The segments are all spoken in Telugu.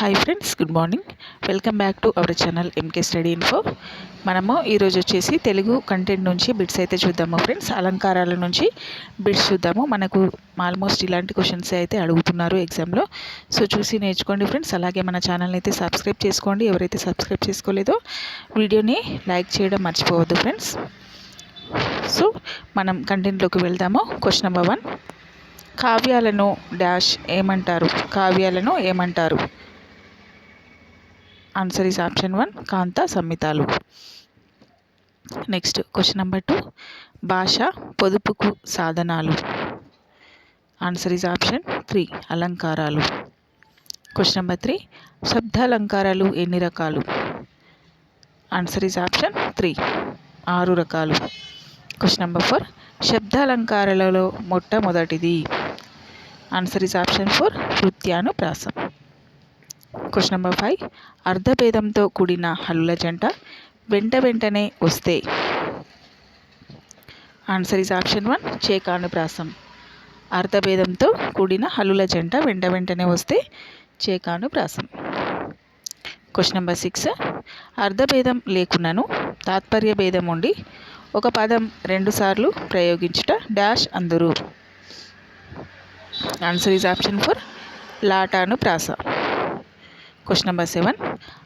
Hi friends good morning welcome back to our channel MK study info మనము ఈరోజు వచ్చేసి తెలుగు కంటెంట్ నుంచి బిట్స్ అయితే చూద్దాము ఫ్రెండ్స్ అలంకారాల నుంచి బిట్స్ చూద్దాము. మనకు ఆల్మోస్ట్ ఇలాంటి క్వశ్చన్స్ అయితే అడుగుతున్నారు ఎగ్జామ్లో సో చూసి నేర్చుకోండి ఫ్రెండ్స్ అలాగే మన ఛానల్ని అయితే సబ్స్క్రైబ్ చేసుకోండి. ఎవరైతే సబ్స్క్రైబ్ చేసుకోలేదో వీడియోని లైక్ చేయడం మర్చిపోవద్దు ఫ్రెండ్స్ సో మనం కంటెంట్లోకి వెళ్దాము. క్వశ్చన్ నెంబర్ వన్ కావ్యాలను డాష్ ఏమంటారు? కావ్యాలను ఏమంటారు? ఆన్సర్ ఈస్ ఆప్షన్ వన్ కాంత సంహితాలు నెక్స్ట్ క్వశ్చన్ నెంబర్ టూ భాష పొదుపుకు సాధనాలు ఆన్సర్ ఈజ్ ఆప్షన్ త్రీ అలంకారాలు క్వశ్చన్ నెంబర్ త్రీ శబ్దాలంకారాలు ఎన్ని రకాలు? ఆన్సర్ ఈజ్ ఆప్షన్ త్రీ ఆరు రకాలు. క్వశ్చన్ నెంబర్ ఫోర్ శబ్దాలంకారాలలో మొట్టమొదటిది. ఆన్సర్ ఈజ్ ఆప్షన్ ఫోర్ వృత్యానుప్రాసం క్వశ్చన్ నెంబర్ ఫైవ్. అర్ధభేదంతో కూడిన హల్లుల జంట వెంట వెంటనే వస్తే. ఆన్సర్ ఈజ్ ఆప్షన్ వన్ చేకానుప్రాసం. అర్ధభేదంతో కూడిన హల్లుల జంట వెంట వెంటనే వస్తే చేకానుప్రాసం. క్వశ్చన్ నెంబర్ సిక్స్ అర్ధభేదం లేకున్నాను తాత్పర్య భేదం ఉండి ఒక పదం రెండుసార్లు ప్రయోగించుట డాష్ అందరు. ఆన్సర్ ఈజ్ ఆప్షన్ ఫోర్ లాటాను ప్రాస క్వశ్చన్ నెంబర్ సెవెన్.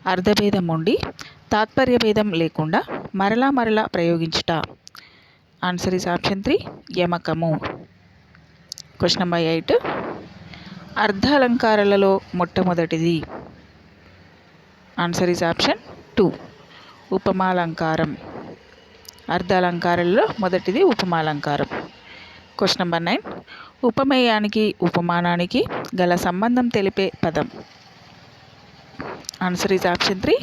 అర్ధభేదం ఉండి తాత్పర్య భేదం లేకుండా మరలా మరలా ప్రయోగించుట. ఆన్సర్ ఈస్ ఆప్షన్ త్రీ యమకము. క్వశ్చన్ నెంబర్ ఎయిట్ అర్ధ అలంకారాలలో మొట్టమొదటిది. ఆన్సర్ ఈజ్ ఆప్షన్ టూ ఉపమాలంకారం. అర్ధ అలంకారాలలో మొదటిది ఉపమాలంకారం. క్వశ్చన్ నెంబర్ నైన్ ఉపమేయానికి ఉపమానానికి గల సంబంధం తెలిపే పదం. ఆన్సర్ ఈజ్ ఆప్షన్ త్రీ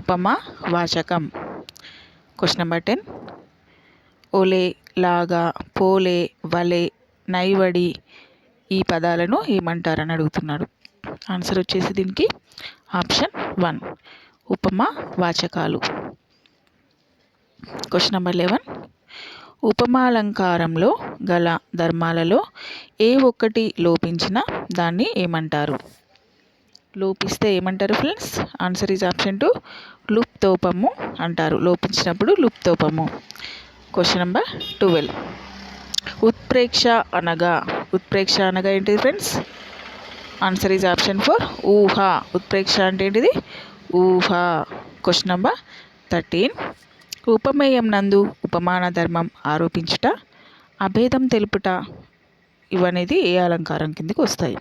ఉపమా వాచకం క్వశ్చన్ నెంబర్ టెన్ ఓలే లాగా పోలే వలే నైవడి ఈ పదాలను ఏమంటారని అడుగుతున్నాడు. ఆన్సర్ వచ్చేసి దీనికి. ఆప్షన్ వన్ ఉపమా వాచకాలు క్వశ్చన్ నెంబర్ లెవెన్ ఉపమాలంకారంలో గల ధర్మాలలో ఏ ఒక్కటి లోపించినా దాన్ని ఏమంటారు? లోపిస్తే ఏమంటారు friends answer is option two లుప్తోపము అంటారు. లోపించినప్పుడు లుప్తోపము. క్వశ్చన్ నెంబర్ ట్వెల్వ్ ఉత్ప్రేక్ష అనగా ఉత్ప్రేక్ష అనగా ఏంటిది friends answer is option four ఊహ. ఉత్ప్రేక్ష అంటే ఏంటిది? ఊహ. క్వశ్చన్ నెంబర్ థర్టీన్ ఉపమేయం నందు ఉపమాన ధర్మం ఆరోపించుట అభేదం తెలుపుట ఇవనేది ఏ అలంకారం కిందకి వస్తాయి?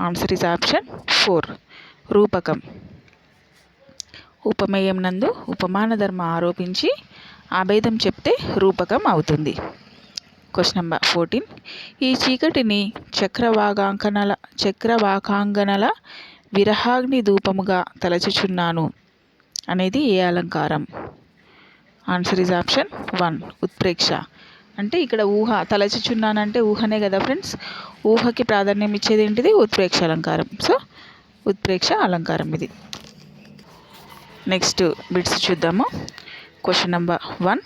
ఆన్సర్ ఇస్ ఆప్షన్ ఫోర్ రూపకం. ఉపమేయం నందు ఉపమాన ధర్మ ఆరోపించి అభేదం చెప్తే రూపకం అవుతుంది. క్వశ్చన్ నెంబర్ ఫోర్టీన్ ఈ చీకటిని చక్రవాగాంకనల చక్రవాకాంగనల విరహాగ్ని ధూపముగా తలచుచున్నాను అనేది ఏ అలంకారం? ఆన్సర్ ఇస్ ఆప్షన్ వన్ ఉత్ప్రేక్ష. అంటే ఇక్కడ ఊహ తలచుచున్నానంటే ఊహనే కదా ఫ్రెండ్స్? ఊహకి ప్రాధాన్యం ఇచ్చేది ఏంటిది? ఉత్ప్రేక్ష అలంకారం. సో ఉత్ప్రేక్ష అలంకారం ఇది. నెక్స్ట్ బిట్స్ చూద్దాము. క్వశ్చన్ నెంబర్ వన్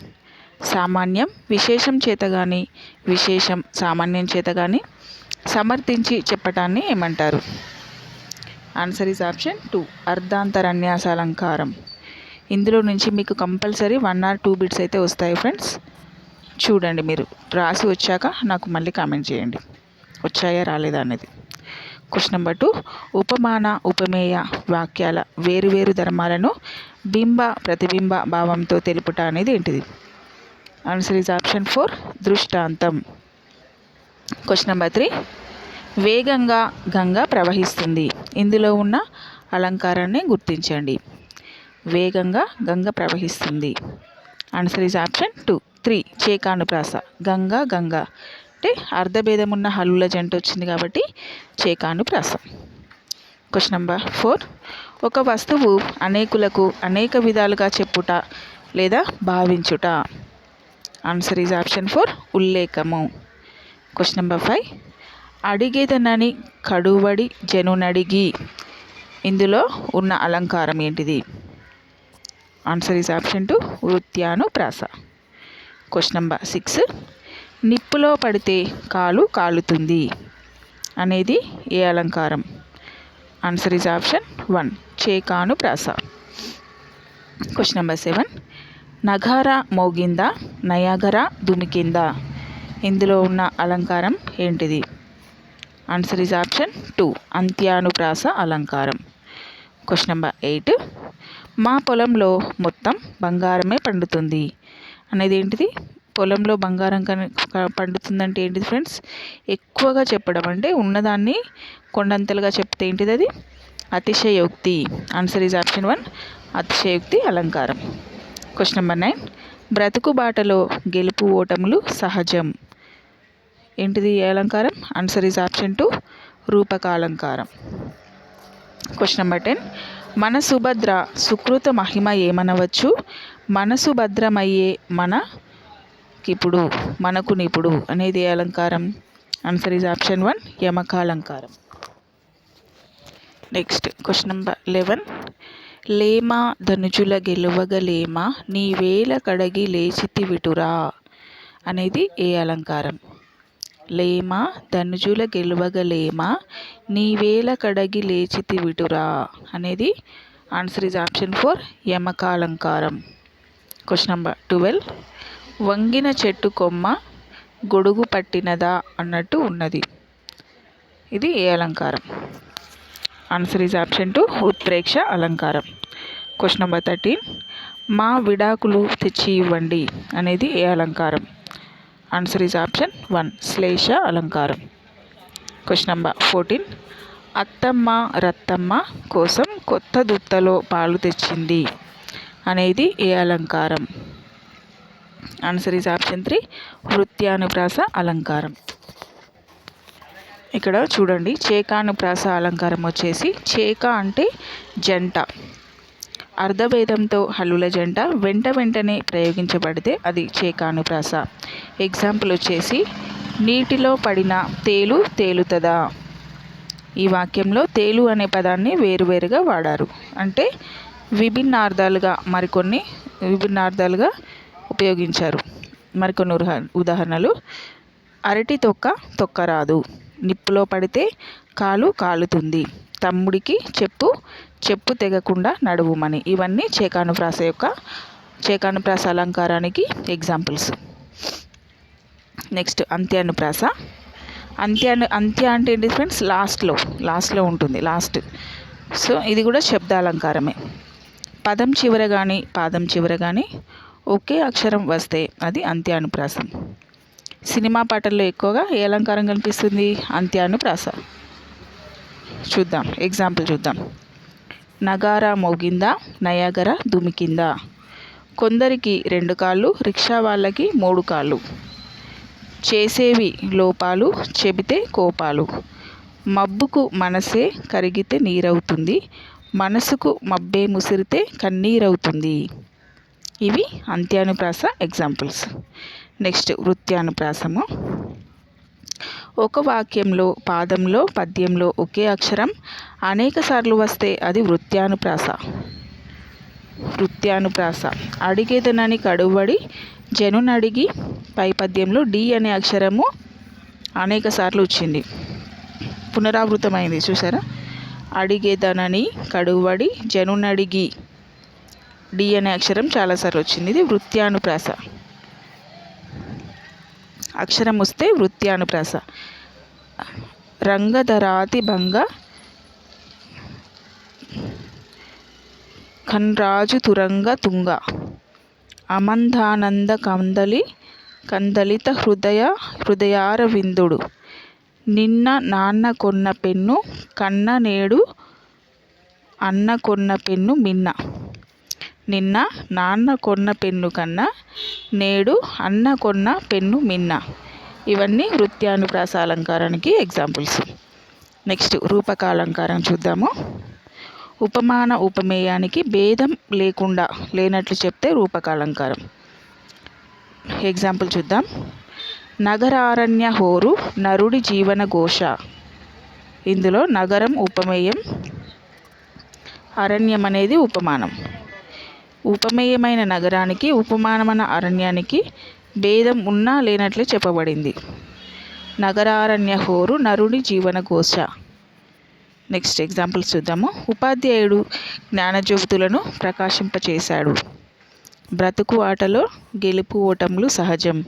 సామాన్యం విశేషం చేత కానీ విశేషం సామాన్యం చేత కానీ సమర్థించి చెప్పటాన్ని ఏమంటారు? ఆన్సర్ ఈజ్ ఆప్షన్ టూ అర్ధాంతరన్యాస అలంకారం. ఇందులో నుంచి మీకు compulsory one or two bits అయితే వస్తాయి ఫ్రెండ్స్. చూడండి మీరు. రాసి వచ్చాక నాకు మళ్ళీ కామెంట్ చేయండి. వచ్చాయా రాలేదా అనేది. క్వశ్చన్ నెంబర్ టూ ఉపమాన ఉపమేయ వాక్యాల వేరువేరు ధర్మాలను బింబ ప్రతిబింబ భావంతో తెలుపుట అనేది ఏంటిది? ఆన్సర్ ఈజ్ ఆప్షన్ ఫోర్ దృష్టాంతం. క్వశ్చన్ నెంబర్ త్రీ వేగంగా గంగ ప్రవహిస్తుంది. ఇందులో ఉన్న అలంకారాన్ని గుర్తించండి. వేగంగా గంగ ప్రవహిస్తుంది. Answer is option two three చేకానుప్రాస. గంగ గంగ. అంటే అర్ధభేదం ఉన్న హల్లుల జంట వచ్చింది కాబట్టి చేకానుప్రాస. క్వశ్చన్ నెంబర్ ఫోర్ ఒక వస్తువు అనేకులకు అనేక విధాలుగా చెప్పుట లేదా భావించుట. ఆన్సర్ ఈజ్ ఆప్షన్ ఫోర్ ఉల్లేఖము. క్వశ్చన్ నెంబర్ ఫైవ్ అడిగేదనని కడువడి జనునడిగి. ఇందులో ఉన్న అలంకారం ఏంటిది? ఆన్సర్ ఈజ్ ఆప్షన్ టు వృత్యానుప్రాస. క్వశ్చన్ నెంబర్ సిక్స్ నిప్పులో పడితే కాలు కాలుతుంది అనేది ఏ అలంకారం? ఆన్సర్ ఈజ్ ఆప్షన్ వన్ చేకాను ప్రాస. క్వశ్చన్ నెంబర్ సెవెన్ నగార మోగిందా? నయాగర దుమికిందా? ఇందులో ఉన్న అలంకారం ఏంటిది? ఆన్సర్ ఈజ్ ఆప్షన్ టూ అంత్యానుప్రాస అలంకారం. క్వశ్చన్ నెంబర్ ఎయిట్ మా పొలంలో మొత్తం బంగారమే పండుతుంది. అనేది ఏంటిది పొలంలో బంగారం కన పండుతుందంటే ఏంటిది ఫ్రెండ్స్? ఎక్కువగా చెప్పడం అంటే ఉన్నదాన్ని కొండంతలుగా చెప్తే ఏంటిది అది అతిశయోక్తి. ఆన్సర్ ఈజ్ ఆప్షన్ వన్ అతిశయోక్తి అలంకారం. క్వశ్చన్ నెంబర్ నైన్ బ్రతుకు బాటలో గెలుపు ఓటములు సహజం. ఏంటిది అలంకారం? ఆన్సర్ ఈజ్ ఆప్షన్ టూ రూపకాలంకారం. క్వశ్చన్ నెంబర్ టెన్ మన సుభద్ర సుకృత మహిమ ఏమనవచ్చు? మనసు భద్రమయ్యే మనకిప్పుడు మనకు నిపుడు అనేది ఏ అలంకారం. ఆన్సర్ ఈజ్ ఆప్షన్ వన్ యమకాలంకారం. నెక్స్ట్ క్వశ్చన్ నెంబర్ లెవెన్ లేమా ధనుజుల గెలువగలేమా నీ వేల కడగి లేచితి విటురా అనేది ఏ అలంకారం? లేమ ధనుజుల గెలువగలేమా నీ వేల కడగి లేచితి విటురా అనేది ఆన్సర్ ఇస్ ఆప్షన్ ఫోర్ యమకాలంకారం. క్వశ్చన్ నెంబర్ ట్వెల్వ్ వంగిన చెట్టు కొమ్మ గొడుగు పట్టినదా అన్నట్టు ఉన్నది. ఇది ఏ అలంకారం? ఆన్సర్ ఈజ్ ఆప్షన్ టు ఉత్ప్రేక్ష అలంకారం. క్వశ్చన్ నెంబర్ థర్టీన్ మా విడాకులు తెచ్చి ఇవ్వండి అనేది ఏ అలంకారం? ఆన్సర్ ఈజ్ ఆప్షన్ వన్ శ్లేష అలంకారం. క్వశ్చన్ నెంబర్ ఫోర్టీన్ అత్తమ్మ రత్తమ్మ కోసం కొత్త దుత్తలో పాలు తెచ్చింది. అనేది ఏ అలంకారం? ఆన్సర్ ఈజ్ ఆప్షన్ త్రీ వృత్యానుప్రాస అలంకారం. ఇక్కడ చూడండి చేకానుప్రాస అలంకారం వచ్చేసి చేక అంటే జంట. అర్ధభేదంతో హల్లుల జంట వెంట వెంటనే ప్రయోగించబడితే అది చేకానుప్రాస. ఎగ్జాంపుల్ వచ్చేసి నీటిలో పడిన తేలు తేలుతుందా? ఈ వాక్యంలో తేలు అనే పదాన్ని వేరువేరుగా వాడారు. అంటే విభిన్నార్థాలుగా మరికొన్ని విభిన్నార్థాలుగా ఉపయోగించారు. మరికొన్ని ఉదాహరణలు. అరటి తొక్క తొక్కరాదు నిప్పులో పడితే కాలు కాలుతుంది. తమ్ముడికి చెప్పు చెప్పు తెగకుండా నడువుమని. ఇవన్నీ చేకానుప్రాస యొక్క చేకానుప్రాస అలంకారానికి ఎగ్జాంపుల్స్. నెక్స్ట్ అంత్యానుప్రాస. అంత్యాను అంత్య అంటే ఏంటి ఫ్రెండ్స్? లాస్ట్లో లాస్ట్లో ఉంటుంది లాస్ట్. సో ఇది కూడా శబ్దాలంకారమే. పదం చివర కానీ పాదం చివర కానీ ఒకే అక్షరం వస్తే అది అంత్యానుప్రాసం. సినిమా పాటల్లో ఎక్కువగా ఏ అలంకారం కనిపిస్తుంది? అంత్యానుప్రాస. చూద్దాం ఎగ్జాంపుల్ చూద్దాం. నగారా మోగిందా నయాగర దుమికిందా? కొందరికి రెండు కాళ్ళు రిక్షా వాళ్ళకి మూడు కాళ్ళు. చేసేవి లోపాలు చెబితే కోపాలు. మబ్బుకు మనసే కరిగితే నీరవుతుంది. మనసుకు మబ్బే ముసిరితే కన్నీరవుతుంది. ఇవి అంత్యానుప్రాస ఎగ్జాంపుల్స్. నెక్స్ట్ వృత్యానుప్రాసము. ఒక వాక్యంలో పాదంలో పద్యంలో ఒకే అక్షరం అనేక సార్లు వస్తే అది వృత్యానుప్రాస. వృత్యానుప్రాస. అడిగేదనని కడువడి జనునడిగి పై పద్యంలో డి అనే అక్షరము అనేక సార్లు వచ్చింది. పునరావృతమైంది చూసారా అడిగేదనని కడువడి జనునడిగి డి అనే అక్షరం చాలాసార్లు వచ్చింది. ఇది వృత్యానుప్రాస. అక్షరం వస్తే వృత్యానుప్రాస. రంగధరాతి భంగ కన్రాజు తురంగ తుంగ. అమంధానంద కందలి కందలిత హృదయ హృదయారవిందుడు. నిన్న నాన్న కొన్న పెన్ను కన్న నేడు అన్న కొన్న పెన్ను మిన్న. నిన్న నాన్న కొన్న పెన్ను కన్నా నేడు అన్న కొన్న పెన్ను మిన్న. ఇవన్నీ వృత్యానుప్రాస అలంకారానికి ఎగ్జాంపుల్స్ నెక్స్ట్ రూపకాలంకారం చూద్దాము. ఉపమాన ఉపమేయానికి భేదం లేకుండా లేనట్లు చెప్తే రూపకాలంకారం. ఎగ్జాంపుల్ చూద్దాం. నగరారణ్య హోరు నరుడి జీవన ఘోష. ఇందులో నగరం ఉపమేయం అరణ్యం అనేది ఉపమానం. ఉపమేయమైన నగరానికి ఉపమానమైన అరణ్యానికి భేదం ఉన్నా లేనట్లే చెప్పబడింది. నగరారణ్య హోరు నరుడి జీవన ఘోష. నెక్స్ట్ ఎగ్జాంపుల్ చూద్దాము. ఉపాధ్యాయుడు జ్ఞానజ్యోతులను ప్రకాశింపచేశాడు. బ్రతుకు ఆటలో గెలుపు ఓటములు సహజం.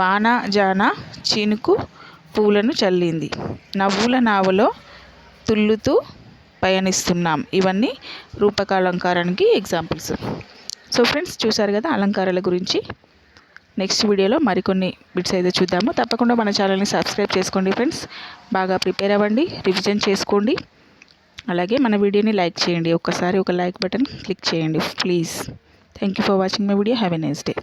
వాన జాన చినుకు పూలను చల్లింది. నవ్వుల నావలో తుల్లుతూ పయనిస్తున్నాం. ఇవన్నీ రూపక అలంకారానికి ఎగ్జాంపుల్స్. సో ఫ్రెండ్స్ చూసారు కదా అలంకారాల గురించి? నెక్స్ట్ వీడియోలో మరికొన్ని బిట్స్ అయితే చూద్దాము. తప్పకుండా మన ఛానల్ని సబ్స్క్రైబ్ చేసుకోండి ఫ్రెండ్స్. బాగా ప్రిపేర్ అవ్వండి రివిజన్ చేసుకోండి. అలాగే మన వీడియోని లైక్ చేయండి. ఒక్కసారి ఒక లైక్ బటన్ క్లిక్ చేయండి. Please. Thank you for watching my video. Have a nice day.